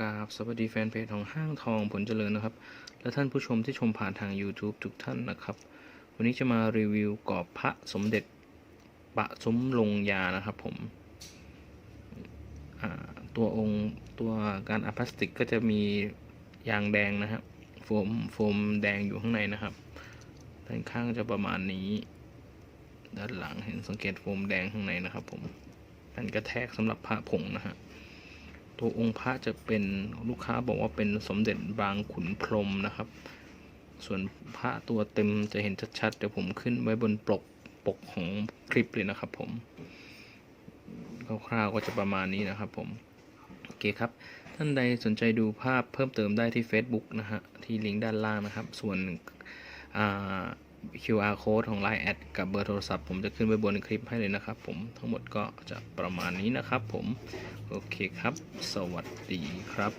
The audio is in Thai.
กราบสวัสดีแฟนเพจของห้างทองผลเจริญนะครับ และท่านผู้ชมที่ชมผ่านทาง YouTube ทุกท่านนะครับ วันนี้จะมารีวิวกรอบพระสมเด็จปะซุ้มลงยานะครับผมตัวองค์ตัวการอัดพลาสติกก็จะมียางแดงนะครับโฟมโฟมแดงอยู่ข้างในนะครับ ด้านข้างจะประมาณนี้ ด้านหลังเห็นสังเกตโฟมแดงข้างในนะครับผมแผ่นกระแทกสำหรับพระผงนะฮะ ตัวองค์พระจะเป็นลูกค้าบอกว่าเป็นสมเด็จบางขุนพรมนะครับ ส่วนพระตัวเต็มจะเห็นชัดๆเดี๋ยวผมขึ้นไว้บนปกปกของคลิปเลยนะครับผมคร่าวๆก็จะประมาณนี้นะครับผมโอเคครับ ท่านใดสนใจดูภาพเพิ่มเติมได้ที่ Facebook นะฮะที่ลิงก์ด้านล่างนะครับ ส่วนอ่า QR code ของ Line แอดกับเบอร์โทรศัพท์ผมจะขึ้นไว้บนคลิปให้เลยนะครับผมทั้งหมดก็จะประมาณนี้นะครับผม โอเคครับ สวัสดีครับ